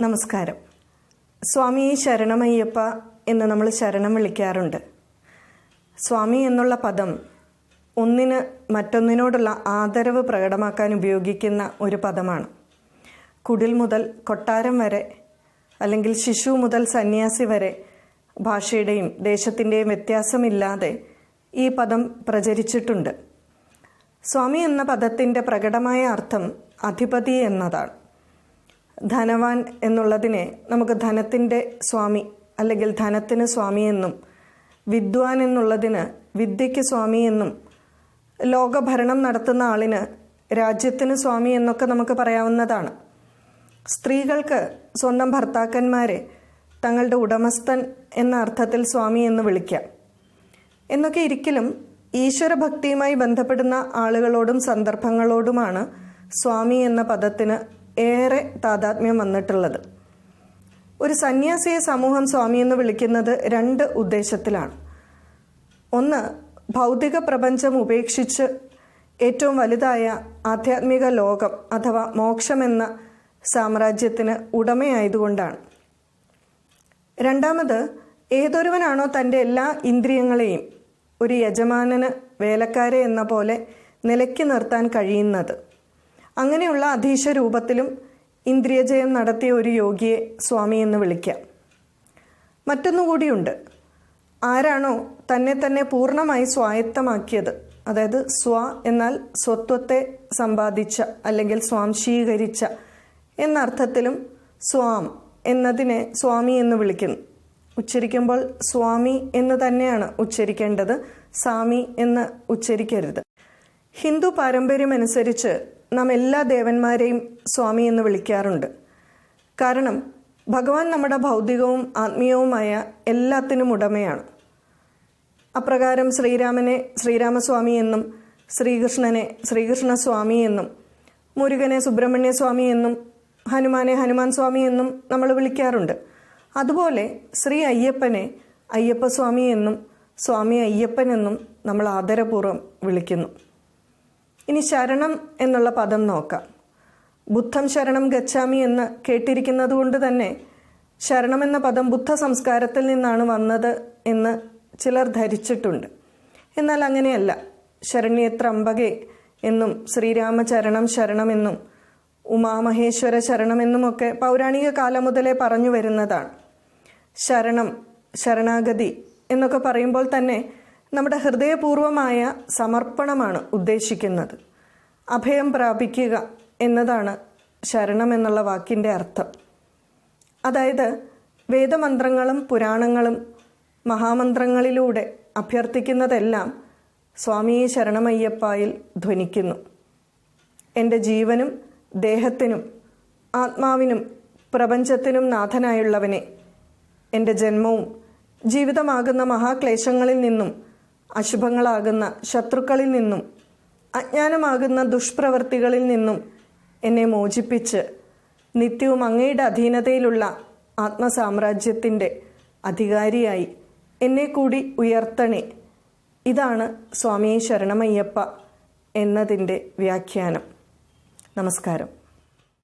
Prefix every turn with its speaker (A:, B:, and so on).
A: നമസ്കാരം. സ്വാമി ശരണമയ്യപ്പ എന്ന് നമ്മൾ ശരണം വിളിക്കാറുണ്ട്. സ്വാമി എന്നുള്ള പദം ഒന്നിന് മറ്റൊന്നിനോടുള്ള ആദരവ് പ്രകടമാക്കാൻ ഉപയോഗിക്കുന്ന ഒരു പദമാണ്. കുടിൽ മുതൽ കൊട്ടാരം വരെ അല്ലെങ്കിൽ ശിശു മുതൽ സന്യാസി വരെ ഭാഷയുടെയും ദേശത്തിന്റെയും വ്യത്യാസമില്ലാതെ ഈ പദം പ്രചരിച്ചിട്ടുണ്ട്. സ്വാമി എന്ന പദത്തിന്റെ പ്രകടമായ അർത്ഥം അധിപതി എന്നതാണ്. ധനവാൻ എന്നുള്ളതിനെ നമുക്ക് ധനത്തിന്റെ സ്വാമി അല്ലെങ്കിൽ ധനത്തിന് സ്വാമി എന്നും വിദ്വാൻ എന്നുള്ളതിന് വിദ്യയ്ക്ക് സ്വാമി എന്നും ലോകഭരണം നടത്തുന്ന ആളിന് രാജ്യത്തിന് സ്വാമി എന്നൊക്കെ നമുക്ക് പറയാവുന്നതാണ്. സ്ത്രീകൾക്ക് സ്വന്തം ഭർത്താക്കന്മാരെ തങ്ങളുടെ ഉടമസ്ഥൻ എന്ന അർത്ഥത്തിൽ സ്വാമി എന്ന് വിളിക്കാം. എന്നൊക്കെ ഇരിക്കലും ഈശ്വരഭക്തിയുമായി ബന്ധപ്പെടുന്ന ആളുകളോടും സന്ദർഭങ്ങളോടുമാണ് സ്വാമി എന്ന പദത്തിന് ഏറെ താതാത്മ്യം വന്നിട്ടുള്ളത്. ഒരു സന്യാസിയെ സമൂഹം സ്വാമി എന്ന് വിളിക്കുന്നത് രണ്ട് ഉദ്ദേശത്തിലാണ്. ഒന്ന് ഭൗതിക പ്രപഞ്ചം ഉപേക്ഷിച്ച് ഏറ്റവും വലുതായ ആധ്യാത്മിക ലോകം അഥവാ മോക്ഷമെന്ന സാമ്രാജ്യത്തിന് ഉടമയായതുകൊണ്ടാണ്. രണ്ടാമത് ഏതൊരുവനാണോ തന്റെ എല്ലാ ഇന്ദ്രിയങ്ങളെയും ഒരു യജമാനന് വേലക്കാരെ എന്ന പോലെ നിലയ്ക്ക് നിർത്താൻ കഴിയുന്നത്. അങ്ങനെയുള്ള അധീശ രൂപത്തിലും ഇന്ദ്രിയജയം നടത്തിയ ഒരു യോഗിയെ സ്വാമി എന്ന് വിളിക്കാം. മറ്റൊന്നുകൂടിയുണ്ട്. ആരാണോ തന്നെ തന്നെ പൂർണമായി സ്വായത്തമാക്കിയത്. അതായത് സ്വ എന്നാൽ സ്വത്വത്തെ സമ്പാദിച്ച അല്ലെങ്കിൽ സ്വാംശീകരിച്ച എന്നർത്ഥത്തിലും സ്വാം എന്നതിനെ സ്വാമി എന്ന് വിളിക്കുന്നു. ഉച്ചരിക്കുമ്പോൾ സ്വാമി എന്ന് തന്നെയാണ് ഉച്ചരിക്കേണ്ടത്. സാമി എന്ന് ഉച്ചരിക്കരുത്. ഹിന്ദു പാരമ്പര്യമനുസരിച്ച് നാം എല്ലാ ദേവന്മാരെയും സ്വാമി എന്ന് വിളിക്കാറുണ്ട്. കാരണം ഭഗവാൻ നമ്മുടെ ഭൗതികവും ആത്മീയവുമായ എല്ലാത്തിനും ഉടമയാണ്. അപ്രകാരം ശ്രീരാമനെ ശ്രീരാമസ്വാമി എന്നും ശ്രീകൃഷ്ണനെ ശ്രീകൃഷ്ണസ്വാമി എന്നും മുരുകനെ സുബ്രഹ്മണ്യസ്വാമി എന്നും ഹനുമാനെ ഹനുമാൻ സ്വാമി എന്നും നമ്മൾ വിളിക്കാറുണ്ട്. അതുപോലെ ശ്രീ അയ്യപ്പനെ അയ്യപ്പസ്വാമി എന്നും സ്വാമി അയ്യപ്പൻ എന്നും നമ്മൾ ആദരപൂർവം വിളിക്കുന്നു. ഇനി ശരണം എന്നുള്ള പദം നോക്കാം. ബുദ്ധം ശരണം ഗച്ഛാമി എന്ന് കേട്ടിരിക്കുന്നത് കൊണ്ട് തന്നെ ശരണം എന്ന പദം ബുദ്ധ സംസ്കാരത്തിൽ നിന്നാണ് വന്നത് എന്ന് ചിലർ ധരിച്ചിട്ടുണ്ട്. എന്നാൽ അങ്ങനെയല്ല. ശരണ്യത്രംബകെ എന്നും ശ്രീരാമചരണം ശരണമെന്നും ഉമാമഹേശ്വര ശരണമെന്നുമൊക്കെ പൗരാണിക കാലം മുതലേ പറഞ്ഞു വരുന്നതാണ്. ശരണം ശരണാഗതി എന്നൊക്കെ പറയുമ്പോൾ തന്നെ നമ്മുടെ ഹൃദയപൂർവമായ സമർപ്പണമാണ് ഉദ്ദേശിക്കുന്നത്. അഭയം പ്രാപിക്കുക എന്നതാണ് ശരണം എന്നുള്ള വാക്കിന്റെ അർത്ഥം. അതായത് വേദമന്ത്രങ്ങളും പുരാണങ്ങളും മഹാമന്ത്രങ്ങളിലൂടെ അഭ്യർത്ഥിക്കുന്നതെല്ലാം സ്വാമി ശരണമയ്യപ്പായിൽ ധ്വനിക്കുന്നു. എന്റെ ജീവനും ദേഹത്തിനും ആത്മാവിനും പ്രപഞ്ചത്തിനും നാഥനായുള്ളവനെ എന്റെ ജന്മവും ജീവിതമാകുന്ന മഹാക്ലേശങ്ങളിൽ നിന്നും അശുഭങ്ങളാകുന്ന ശത്രുക്കളിൽ നിന്നും അജ്ഞാനമാകുന്ന ദുഷ്പ്രവൃത്തികളിൽ നിന്നും എന്നെ മോചിപ്പിച്ച് നിത്യവും അങ്ങയുടെ അധീനതയിലുള്ള ആത്മസാമ്രാജ്യത്തിന്റെ അധികാരിയായി എന്നെ കൂടി ഉയർത്തണേ. ഇതാണ് സ്വാമി ശരണമയ്യപ്പ എന്നതിന്റെ വ്യാഖ്യാനം. നമസ്കാരം.